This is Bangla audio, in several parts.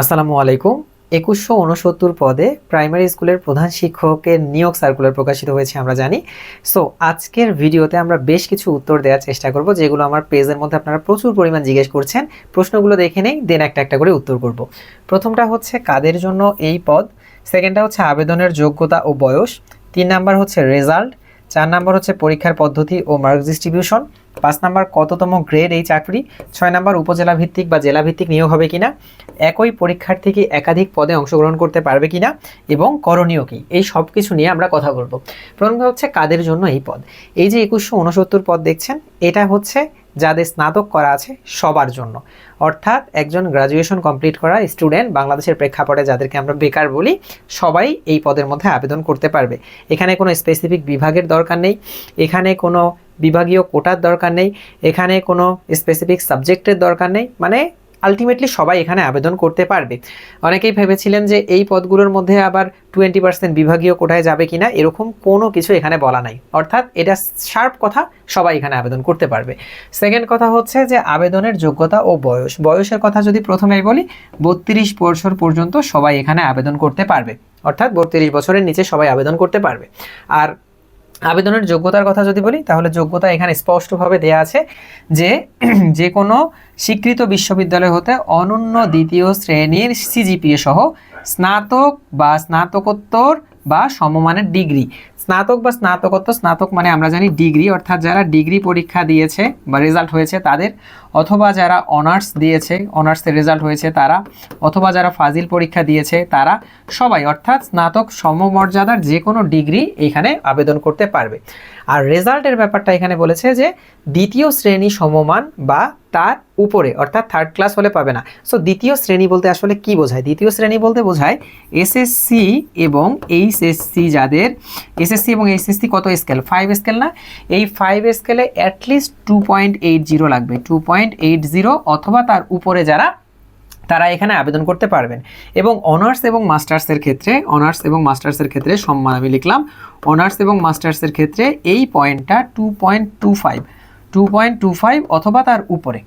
আসসালামু আলাইকুম। একুশশো উনসত্তর পদে প্রাইমারি স্কুলের প্রধান শিক্ষকের নিয়োগ সার্কুলার প্রকাশিত হয়েছে, আমরা জানি। সো আজকের ভিডিওতে আমরা বেশ কিছু উত্তর দেওয়ার চেষ্টা করব, যেগুলো আমার পেজের মধ্যে আপনারা প্রচুর পরিমাণ জিজ্ঞেস করছেন। প্রশ্নগুলো দেখে নেই দেন একটা একটা করে উত্তর করব। প্রথমটা হচ্ছে, কাদের জন্য এই পদ? সেকেন্ডটা হচ্ছে, আবেদনের যোগ্যতা ও বয়স। তিন নাম্বার হচ্ছে রেজাল্ট চার নাম্বার হচ্ছে, পরীক্ষার পদ্ধতি ও মার্কস ডিস্ট্রিবিউশন পাঁচ নাম্বার, কততম গ্রেড এই চাকরি? ছয় নাম্বার উপজেলা ভিত্তিক বা জেলা ভিত্তিক নিয়োগ হবে কিনা? একই পরীক্ষার্থী কি একাধিক পদে অংশগ্রহণ করতে পারবে কিনা? এবং করণীয় কি? এই সব কিছু নিয়ে আমরা কথা বলব। প্রথমত হচ্ছে কাদের জন্য এই পদ? এই যে একুশশো উনসত্তর পদ দেখছেন, এটা হচ্ছে যাদের স্নাতক করা আছে সবার জন্য। অর্থাৎ একজন গ্রাজুয়েশন কমপ্লিট করা স্টুডেন্ট বাংলাদেশের প্রেক্ষাপটে যাদেরকে আমরা বেকার বলি, সবাই এই পদের মধ্যে আবেদন করতে পারবে। এখানে কোনো স্পেসিফিক বিভাগের দরকার নেই। এখানে কোনো বিভাগীয় কোটার দরকার নেই। এখানে কোনো স্পেসিফিক সাবজেক্টের দরকার নেই। মানে আলটিমেটলি সবাই এখানে আবেদন করতে পারবে। অনেকেই ভেবেছিলেন যে এই পদগুলোর মধ্যে আবার টোয়েন্টি পার্সেন্ট বিভাগীয় কোটায় যাবে কিনা, এরকম কোনো কিছু এখানে বলা নাই। অর্থাৎ এটা শার্প কথা, সবাই এখানে আবেদন করতে পারবে। সেকেন্ড কথা হচ্ছে যে আবেদনের যোগ্যতা ও বয়স। বয়সের কথা যদি প্রথমেই বলি, বত্রিশ বছর পর্যন্ত সবাই এখানে আবেদন করতে পারবে। অর্থাৎ বত্রিশ বছরের নিচে সবাই আবেদন করতে পারবে। আর আবেদনের যোগ্যতার কথা যদি বলি, তাহলে যোগ্যতা এখানে স্পষ্টভাবে দেয়া আছে যে যে কোনো স্বীকৃত বিশ্ববিদ্যালয় হতে অনন্য দ্বিতীয় শ্রেণির সিজিপিএ সহ স্নাতক বা স্নাতকোত্তর বা সমমানের ডিগ্রি। স্নাতক বা স্নাতকোত্তর, স্নাতক মানে আমরা জানি ডিগ্রি, অর্থাৎ যারা ডিগ্রি পরীক্ষা দিয়েছে বা রেজাল্ট হয়েছে তাদের, অথবা যারা অনার্স দিয়েছে অনার্সের রেজাল্ট হয়েছে তারা, অথবা যারা ফাজিল পরীক্ষা দিয়েছে তারা সবাই, অর্থাৎ স্নাতক সমমর্যাদার যে কোনো ডিগ্রি এখানে আবেদন করতে পারবে। আর রেজাল্টের ব্যাপারটা এখানে বলেছে যে দ্বিতীয় শ্রেণি সমমান বা তার উপরে, অর্থাৎ থার্ড ক্লাস হলে পাবে না। সো দ্বিতীয় শ্রেণি বলতে আসলে কি বোঝায়? দ্বিতীয় শ্রেণি বলতে বোঝায় এসএসসি এবং এইচএসসি যাদের এসএসসি এবং এইচএসসি কত স্কেল ফাইভ স্কেল না? এই ফাইভ স্কেলে at least two point eight zero লাগবে। টু পয়েন্ট এইট জিরো অথবা তার উপরে যারা, তারা এখানে আবেদন করতে পারবেন। এবং অনার্স এবং মাস্টার্সের ক্ষেত্রে অনার্স এবং মাস্টার্সের ক্ষেত্রে সম্মান আমি লিখলাম অনার্স এবং মাস্টার্সের ক্ষেত্রে এই পয়েন্টটা two point two five two point two five অথবা তার উপরে।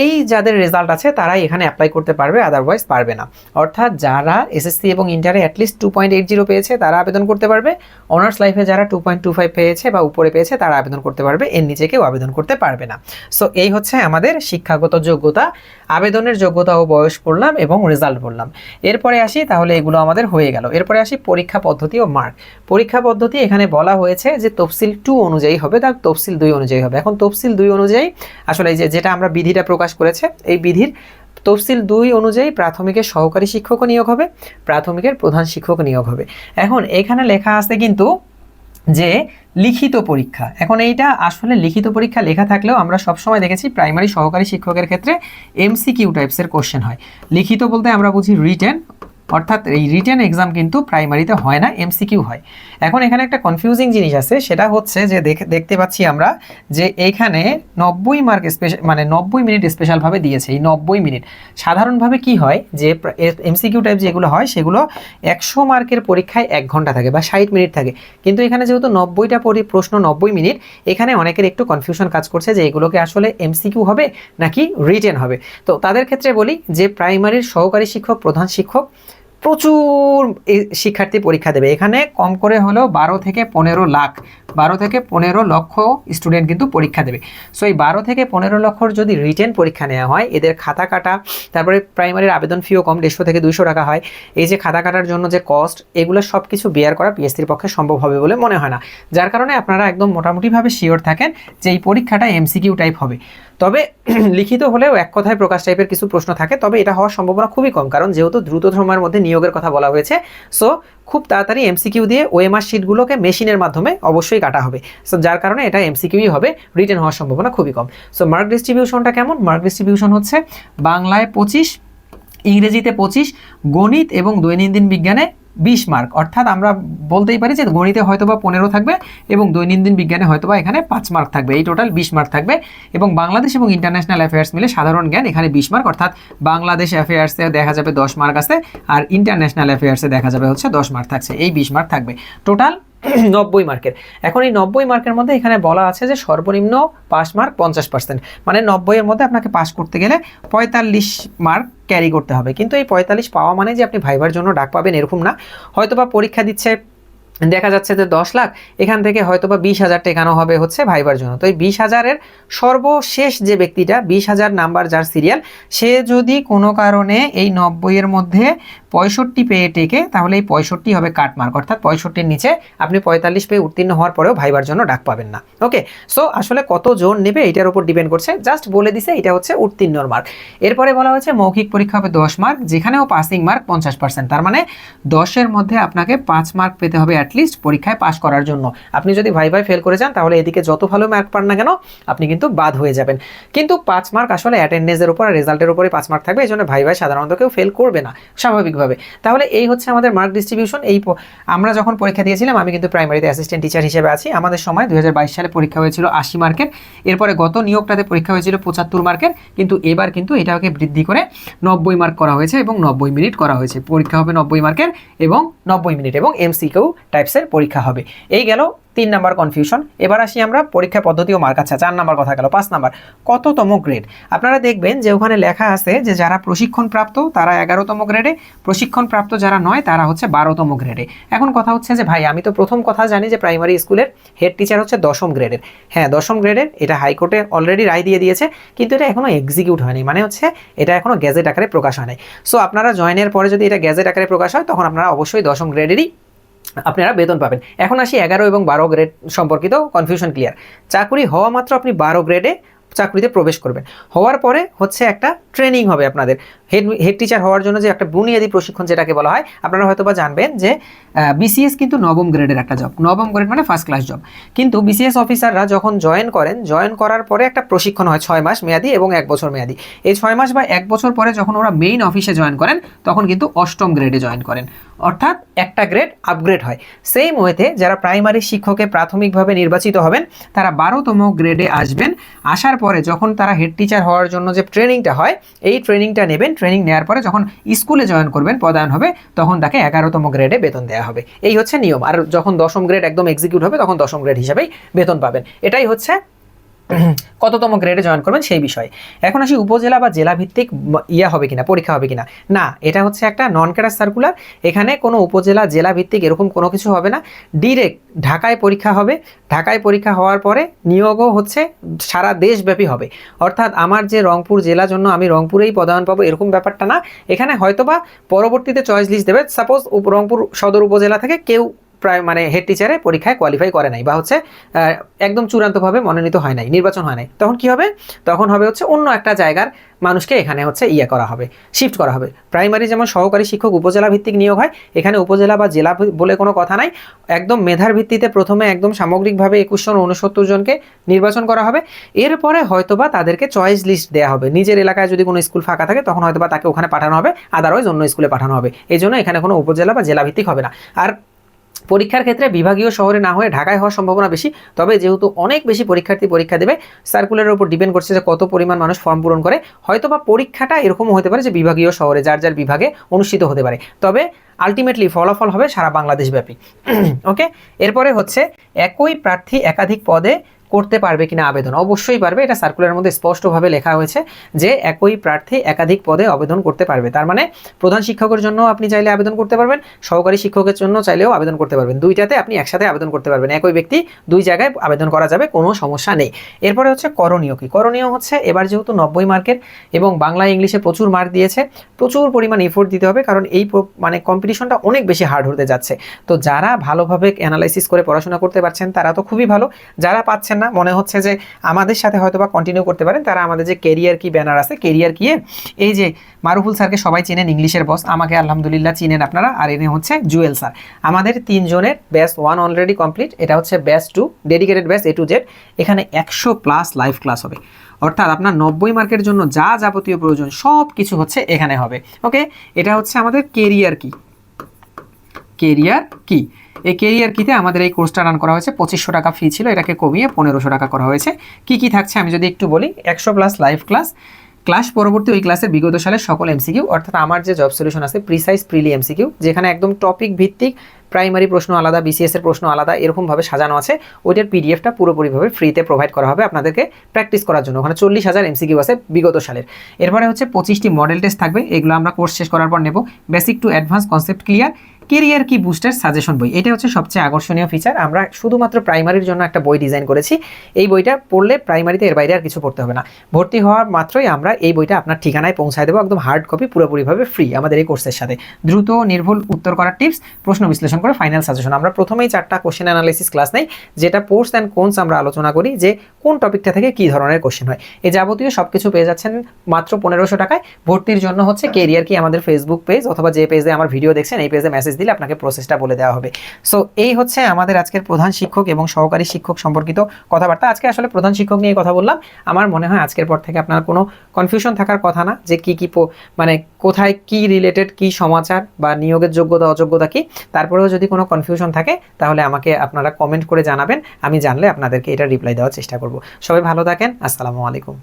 এই যাদের রেজাল্ট আছে, তারাই এখানে অ্যাপ্লাই করতে পারবে আদারওয়াইজ পারবে না। অর্থাৎ যারা এসএসসি এবং ইন্টারে at least two point eight zero পেয়েছে, তারা আবেদন করতে পারবে। অনার্স লাইফে যারা টু পয়েন্ট টু ফাইভ পেয়েছে বা উপরে পেয়েছে, তারা আবেদন করতে পারবে। এর নিচে কেউ আবেদন করতে পারবে না। সো এই হচ্ছে আমাদের শিক্ষাগত যোগ্যতা। আবেদনের যোগ্যতা ও বয়স পড়লাম এবং রেজাল্ট বললাম। এরপরে আসি, তাহলে এগুলো আমাদের হয়ে গেল। এরপরে আসি পরীক্ষা পদ্ধতি ও মার্ক পরীক্ষা পদ্ধতি এখানে বলা হয়েছে যে তফসিল টু অনুযায়ী হবে তার তফসিল দুই অনুযায়ী হবে। এখন তফসিল দুই অনুযায়ী, আসলে এই যে যেটা আমরা বিধিটা প্রকাশ করেছে। এই বিধির তফসিল দুই অনুযায়ী প্রাথমিকের সহকারী শিক্ষকও নিয়োগ হবে, প্রাথমিকের প্রধান শিক্ষক নিয়োগ হবে। এখন এখানে লেখা আছে কিন্তু যে লিখিত পরীক্ষা। এখন এইটা আসলে লিখিত পরীক্ষা লেখা থাকলেও আমরা সবসময় দেখেছি প্রাইমারি সহকারী শিক্ষকের ক্ষেত্রে এমসিকিউ টাইপসের কোশ্চেন হয়। লিখিত বলতে আমরা বুঝি রিটেন অর্থাৎ এই রিটেন এক্সাম কিন্তু প্রাইমারিতে হয় না এমসিকিউ হয়। এখন এখানে একটা কনফিউজিং জিনিস আছে, সেটা হচ্ছে যে দেখে, দেখতে পাচ্ছি আমরা যে এইখানে নব্বই মার্ক স্পেশাল মানে নব্বই মিনিট স্পেশালভাবে দিয়েছে। এই নব্বই মিনিট সাধারণভাবে কি হয় যে এমসিকিউ টাইপ যেগুলো হয়, সেগুলো একশো মার্কের পরীক্ষায় এক ঘণ্টা থাকে বা ষাট মিনিট থাকে। কিন্তু এখানে যেহেতু নব্বইটা পরি, প্রশ্ন নব্বই মিনিট এখানে অনেকের একটু কনফিউশন কাজ করছে যে এগুলোকে আসলে এমসিকিউ হবে নাকি রিটেন হবে। তো তাদের ক্ষেত্রে বলি যে প্রাইমারির সহকারী শিক্ষক, প্রধান শিক্ষক প্রচুর শিক্ষার্থী পরীক্ষা দেবে। এখানে কম করে হলেও বারো থেকে পনেরো লাখ বারো থেকে পনেরো লক্ষ স্টুডেন্ট কিন্তু পরীক্ষা দেবে। সো এই বারো থেকে পনেরো লক্ষর যদি রিটেন পরীক্ষা নেওয়া হয়, এদের খাতা কাটা, তারপরে প্রাইমারির আবেদন ফিও কম, দেড়শো থেকে দুইশো টাকা হয়, এই যে খাতা কাটার জন্য যে কস্ট এগুলো সব কিছু বেয়ার করা পিএসসির পক্ষে সম্ভব হবে বলে মনে হয় না। যার কারণে আপনারা একদম মোটামুটিভাবে শিওর থাকেন যে এই পরীক্ষাটা এমসিকিউ টাইপ হবে। তবে লিখিত হলেও এক কথায় প্রকাশ টাইপের কিছু প্রশ্ন থাকে, তবে এটা হওয়ার সম্ভাবনা খুবই কম, কারণ যেহেতু দ্রুত সময়ের মধ্যে নিয়োগের কথা বলা হয়েছে সো খুব তাড়াতাড়ি এমসিকিউ দিয়ে ওএমআর শিটগুলোকে মেশিনের মাধ্যমে অবশ্যই কাটা হবে। সো যার কারণে এটা এমসিকিউই হবে রিটার্ন হওয়ার সম্ভাবনা খুবই কম। সো মার্ক ডিস্ট্রিবিউশনটা কেমন? মার্ক ডিস্ট্রিবিউশন হচ্ছে বাংলায় পঁচিশ, ইংরেজিতে পঁচিশ, গণিত এবং দৈনন্দিন বিজ্ঞানে বিশ মার্ক অর্থাৎ আমরা বলতেই পারি যে গণিতে হয়তো বা পনেরো থাকবে এবং দৈনন্দিন বিজ্ঞানে হয়তো বা এখানে পাঁচ মার্ক থাকবে। এই টোটাল বিশ মার্ক থাকবে এবং বাংলাদেশ এবং ইন্টারন্যাশনাল অ্যাফেয়ার্স মিলে সাধারণ জ্ঞান এখানে বিশ মার্ক অর্থাৎ বাংলাদেশ অ্যাফেয়ার্সে দেখা যাবে দশ মার্ক আছে আর ইন্টারন্যাশনাল অ্যাফেয়ার্সে দেখা যাবে হচ্ছে দশ মার্ক থাকছে। এই বিশ মার্ক থাকবে। টোটাল নব্বই মার্কের। এখন এই নব্বই মার্কের মধ্যে এখানে বলা আছে যে সর্বনিম্ন পাস মার্ক পঞ্চাশ পার্সেন্ট। মানে নব্বইয়ের মধ্যে আপনাকে পাস করতে গেলে পঁয়তাল্লিশ মার্ক ক্যারি করতে হবে। কিন্তু এই পঁয়তাল্লিশ পাওয়া মানে যে আপনি ভাইবার জন্য ডাক পাবেন এরকম না। হয়তো বা পরীক্ষা দিচ্ছে দেখা যাচ্ছে যে দশ লাখ, এখান থেকে হয়তো বা বিশ হাজার টেকানো হবে হচ্ছে ভাইবার জন্য। তো এই বিশ হাজারের সর্বশেষ যে ব্যক্তিটা, বিশ হাজার নাম্বার যার সিরিয়াল সে যদি কোনো কারণে এই নব্বইয়ের মধ্যে পঁয়ষট্টি পেয়ে টেকে, তাহলে এই পঁয়ষট্টি হবে কাটমার্ক অর্থাৎ পঁয়ষট্টির নিচে আপনি পঁয়তাল্লিশ পেয়ে উত্তীর্ণ হওয়ার পরেও ভাইবার জন্য ডাক পাবেন না। ওকে সো আসলে কত জোন নেবে এটার উপর ডিপেন্ড করছে। জাস্ট বলে দিছে এটা হচ্ছে উত্তীর্ণর মার্ক এরপরে বলা হয়েছে মৌখিক পরীক্ষা হবে দশ মার্ক যেখানেও পাসিং মার্ক পঞ্চাশ পার্সেন্ট তার মানে দশের মধ্যে আপনাকে পাঁচ মার্ক পেতে হবে অ্যাটলিস্ট পরীক্ষায় পাস করার জন্য। আপনি যদি ভাই ভাই ফেল করে যান, তাহলে এদিকে যত ভালো মার্ক পান না কেন, আপনি কিন্তু বাদ হয়ে যাবেন। কিন্তু পাঁচ মার্ক আসলে অ্যাটেন্ডেন্সের উপর আর রেজাল্টের উপরে পাঁচ মার্ক থাকবে, এই জন্য ভাই ভাই সাধারণত কেউ ফেল করবে না, স্বাভাবিকভাবে। তাহলে এই হচ্ছে আমাদের মার্ক ডিস্ট্রিবিউশন এই আমরা যখন পরীক্ষা দিয়েছিলাম, আমি কিন্তু প্রাইমারিতে অ্যাসিস্ট্যান্ট টিচার হিসেবে আছি। আমাদের সময় দু হাজার বাইশ সালে পরীক্ষা হয়েছিল আশি মার্কের এরপরে গত নিয়োগটাতে পরীক্ষা হয়েছিল পঁচাত্তর মার্কের কিন্তু এবার কিন্তু এটাকে বৃদ্ধি করে নব্বই মার্ক করা হয়েছে এবং নব্বই মিনিট করা হয়েছে। পরীক্ষা হবে নব্বই মার্কের এবং নব্বই মিনিট এবং এমসিকিউ টাইপসের পরীক্ষা হবে। এই গেল তিন নাম্বার কনফিউশন এবার আসি আমরা পরীক্ষা পদ্ধতি ও মার্ক আচ্ছা চার নাম্বার কথা গেল, পাঁচ নাম্বার। কততম গ্রেড আপনারা দেখবেন যে ওখানে লেখা আছে যে যারা প্রশিক্ষণ প্রাপ্ত তারা এগারোতম গ্রেডে প্রশিক্ষণ প্রাপ্ত যারা নয়, তারা হচ্ছে বারোতম গ্রেডে এখন কথা হচ্ছে যে, ভাই, আমি তো প্রথম কথা জানি যে প্রাইমারি স্কুলের হেড টিচার হচ্ছে দশম গ্রেডের হ্যাঁ দশম গ্রেডের এটা হাইকোর্টে অলরেডি রায় দিয়ে দিয়েছে, কিন্তু এটা এখনও এক্সিকিউট হয়নি। মানে হচ্ছে, এটা এখনও গ্যাজেট আকারে প্রকাশ হয় নাই। সো আপনারা জয়েনের পরে যদি এটা গ্যাজেট আকারে প্রকাশ হয়, তখন আপনারা অবশ্যই দশম গ্রেডেরই আপনারা বেতন পাবেন। এখন আসি এগারো এবং বারো গ্রেড সম্পর্কিত কনফিউশন ক্লিয়ার চাকুরি হওয়া মাত্র আপনি বারো গ্রেডে চাকরিতে প্রবেশ করবেন হওয়ার পরে হচ্ছে একটা ট্রেনিং হবে আপনাদের। হেড হেড টিচার হওয়ার জন্য যে একটা বুনিয়াদী প্রশিক্ষণ যেটাকে বলা হয়, আপনারা হয়তো বা জানবেন যে বিসিএস কিন্তু নবম গ্রেডের একটা জব নবম গ্রেড মানে ফার্স্ট ক্লাস জব কিন্তু বিসিএস অফিসাররা যখন জয়েন করেন জয়েন করার পরে একটা প্রশিক্ষণ হয় ছয় মাস মেয়াদি এবং এক বছর মেয়াদি। এই ছয় মাস বা এক বছর পরে যখন ওরা মেইন অফিসে জয়েন করেন, তখন কিন্তু অষ্টম গ্রেডে জয়েন করেন। অর্থাৎ একটা গ্রেড আপগ্রেড হয়। সেম ওয়েতে যারা প্রাইমারি শিক্ষকে প্রাথমিকভাবে নির্বাচিত হবেন, তারা বারোতম গ্রেডে আসবেন। আসার পরে যখন তারা হেড টিচার হওয়ার জন্য যে ট্রেনিংটা হয়, এই ট্রেনিংটা নেবেন। ট্রেনিং নেওয়ার পরে যখন স্কুলে জয়েন করবেন পদায়ন হবে, তখন তাকে এগারোতম গ্রেডে বেতন দেওয়া হবে। এই হচ্ছে নিয়ম। আর যখন দশম গ্রেড একদম এক্সিকিউট হবে, তখন দশম গ্রেড হিসাবেই বেতন পাবেন। এটাই হচ্ছে কততম গ্রেডে জয়েন করবেন সেই বিষয়ে। এখন আসি উপজেলা বা জেলা ভিত্তিক ইয়া হবে কিনা, পরীক্ষা হবে কিনা। না, এটা হচ্ছে একটা নন ক্যাডার সার্কুলার এখানে কোনো উপজেলা জেলা ভিত্তিক এরকম কোনো কিছু হবে না। ডিরেক্ট ঢাকায় পরীক্ষা হবে, ঢাকায় পরীক্ষা হওয়ার পরে নিয়োগও হচ্ছে, সারা দেশব্যাপী হবে। অর্থাৎ আমার যে রংপুর জেলার জন্য আমি রংপুরেই পদায়ন পাবো, এরকম ব্যাপারটা না। এখানে হয়তোবা পরবর্তীতে চয়েস লিস্ট দেবে। সাপোজ রংপুর সদর উপজেলা থেকে কেউ প্রায় মানে হেড টিচারে পরীক্ষায় কোয়ালিফাই করে নাই বা হচ্ছে একদম চূড়ান্তভাবে মনোনীত হয় নাই, নির্বাচন হয় নাই। তখন কি হবে? তখন হবে হচ্ছে অন্য একটা জায়গার মানুষকে এখানে হচ্ছে ইয়ে করা হবে শিফট করা হবে। প্রাইমারি যেমন সহকারী শিক্ষক উপজেলা ভিত্তিক নিয়োগ হয়, এখানে উপজেলা বা জেলা বলে কোনো কথা নাই। একদম মেধার ভিত্তিতে প্রথমে একদম সামগ্রিকভাবে একুশশো উনসত্তর জনকে নির্বাচন করা হবে। এরপরে হয়তোবা তাদেরকে চয়েস লিস্ট দেওয়া হবে। নিজের এলাকায় যদি কোনো স্কুল ফাঁকা থাকে, তখন হয়তোবা তাকে ওখানে পাঠানো হবে আদারওয়াইজ অন্য স্কুলে পাঠানো হবে। এই জন্য এখানে কোনো উপজেলা বা জেলা ভিত্তিক হবে না। আর পরীক্ষার ক্ষেত্রে বিভাগীয় শহরে না হয়ে ঢাকায় হওয়ার সম্ভাবনা বেশি। তবে যেহেতু অনেক বেশি পরীক্ষার্থী পরীক্ষা দেবে সার্কুলারের উপর ডিপেন্ড করছে যে কত পরিমাণ মানুষ ফর্ম পূরণ করে। হয়তো বা পরীক্ষাটা এরকম হতে পারে যে বিভাগীয় শহরে যার যার বিভাগে অনুষ্ঠিত হতে পারে। তবে আলটিমেটলি ফলাফল হবে সারা বাংলাদেশ ব্যাপী ওকে এরপরে হচ্ছে, একই প্রার্থী একাধিক পদে করতে পারবে কিনা আবেদন? অবশ্যই পারবে। এটা সার্কুলারের মধ্যে স্পষ্টভাবে লেখা হয়েছে যে একই প্রার্থী একাধিক পদে আবেদন করতে পারবে। তার মানে প্রধান শিক্ষকের জন্য আপনি চাইলে আবেদন করতে পারবেন, সহকারী শিক্ষকের জন্য চাইলেও আবেদন করতে পারবেন। দুইটাতে আপনি একসাথে আবেদন করতে পারবেন। একই ব্যক্তি দুই জায়গায় আবেদন করা যাবে, কোনো সমস্যা নেই। এরপরে হচ্ছে করণীয় কি? করণীয় হচ্ছে এবার যেহেতু নব্বই মার্কের এবং বাংলা ইংলিশে প্রচুর মার্ক দিয়েছে, প্রচুর পরিমাণ এফোর্ট দিতে হবে কারণ এই মানে কম্পিটিশনটা অনেক বেশি হার্ড হতে যাচ্ছে। তো যারা ভালোভাবে অ্যানালাইসিস করে পড়াশোনা করতে পারছেন, তারা তো খুবই ভালো। যারা পাচ্ছেন না? মনে হচ্ছে যে আমাদের সাথে হয়তো বা কন্টিনিউ করতে পারেন। তারা আমাদের যে কেরিয়ার কি ব্যানার আছে কেরিয়ার কি এই যে মারুফুল স্যারকে সবাই চেনেন, ইংলিশের বস আমাকে আলহামদুলিল্লাহ চিনেন আপনারা। আর এনে হচ্ছে জুয়েল স্যার। আমাদের তিনজনের ব্যাচ ওয়ান অলরেডি কমপ্লিট এটা হচ্ছে batch two dedicated batch A to Z এখানে একশো প্লাস লাইভ ক্লাস হবে। অর্থাৎ আপনার নব্বই মার্কের জন্য যা যাবতীয় প্রয়োজন সব কিছু হচ্ছে এখানে হবে। ওকে এটা হচ্ছে আমাদের কেরিয়ার কি কেরিয়ার কি? এই কেরিয়ার কিতে আমাদের এই কোর্সটা রান করা হয়েছে, পঁচিশশো টাকা ফি ছিল, এটাকে কমিয়ে পনেরোশো টাকা করা হয়েছে। কি কি থাকছে আমি যদি একটু বলি, একশো প্লাস লাইভ ক্লাস ক্লাস পরবর্তী ওই ক্লাসের বিগত সালের সকল এমসিকিউ অর্থাৎ আমার যে জব সলিউশন আছে প্রিসাইজ প্রিলি এমসিকিউ যেখানে একদম টপিক ভিত্তিক প্রাইমারি প্রশ্ন আলাদা বিসিএস এর প্রশ্ন আলাদা এরকমভাবে সাজানো আছে। ওইটার পিডিএফটা পুরোপুরিভাবে ফ্রিতে প্রোভাইড করা হবে আপনাদেরকে প্র্যাকটিস করার জন্য। ওখানে চল্লিশ হাজার এমসিকিউ আছে বিগত সালের। এরপরে হচ্ছে পঁচিশটি মডেল টেস্ট থাকবে, এগুলো আমরা কোর্স শেষ করার পর নেব। Basic to advance concept clear career কি বুস্টার সাজেশন বই। এটা হচ্ছে সবচেয়ে আকর্ষণীয় ফিচার আমরা শুধুমাত্র প্রাইমারির জন্য একটা বই ডিজাইন করেছি। এই বইটা পড়লে প্রাইমারিতে এর বাইরে আর কিছু পড়তে হবে না। ভর্তি হওয়ার মাত্রই আমরা এই বইটা আপনার ঠিকানায় পৌঁছায় দেবো, একদম হার্ড কপি পুরোপুরিভাবে ফ্রি আমাদের এই কোর্সের সাথে। দ্রুত, নির্ভুল উত্তর করার টিপস প্রশ্ন বিশ্লেষণ করে ফাইনাল সাজেশন আমরা প্রথমেই চারটা কোশ্চেন অ্যানালাইসিস ক্লাস নেই, যেটা পোর্স অ্যান্ড কোনস আমরা আলোচনা করি যে কোন টপিকটা থেকে কী ধরনের কোশ্চেন হয়। এই যাবতীয় সব কিছু পেয়ে যাচ্ছেন মাত্র পনেরোশো টাকায়। ভর্তির জন্য হচ্ছে কেরিয়ার কি আমাদের ফেসবুক পেজ অথবা যে পেজে আমার ভিডিও দেখছেন, এই পেজে মেসেজ দিলে আপনাকে প্রসেসটা বলে দেওয়া হবে। সো এই হচ্ছে আমাদের আজকের প্রধান শিক্ষক এবং সহকারী শিক্ষক সম্পর্কিত কথাবার্তা। আজকে আসলে প্রধান শিক্ষক নিয়ে কথা বললাম। আমার মনে হয় আজকের পর থেকে আপনার কোনো কনফিউশন থাকার কথা না যে কি কি মানে কোথায় কি রিলেটেড কি সমাচার বা নিয়োগের যোগ্যতা, অযোগ্যতা কি। তারপরেও যদি কোনো কনফিউশন থাকে, তাহলে আমাকে আপনারা কমেন্ট করে জানাবেন। আমি জানলে আপনাদেরকে এটা রিপ্লাই দেওয়ার চেষ্টা করব। সবাই ভালো থাকেন। আসসালামু আলাইকুম।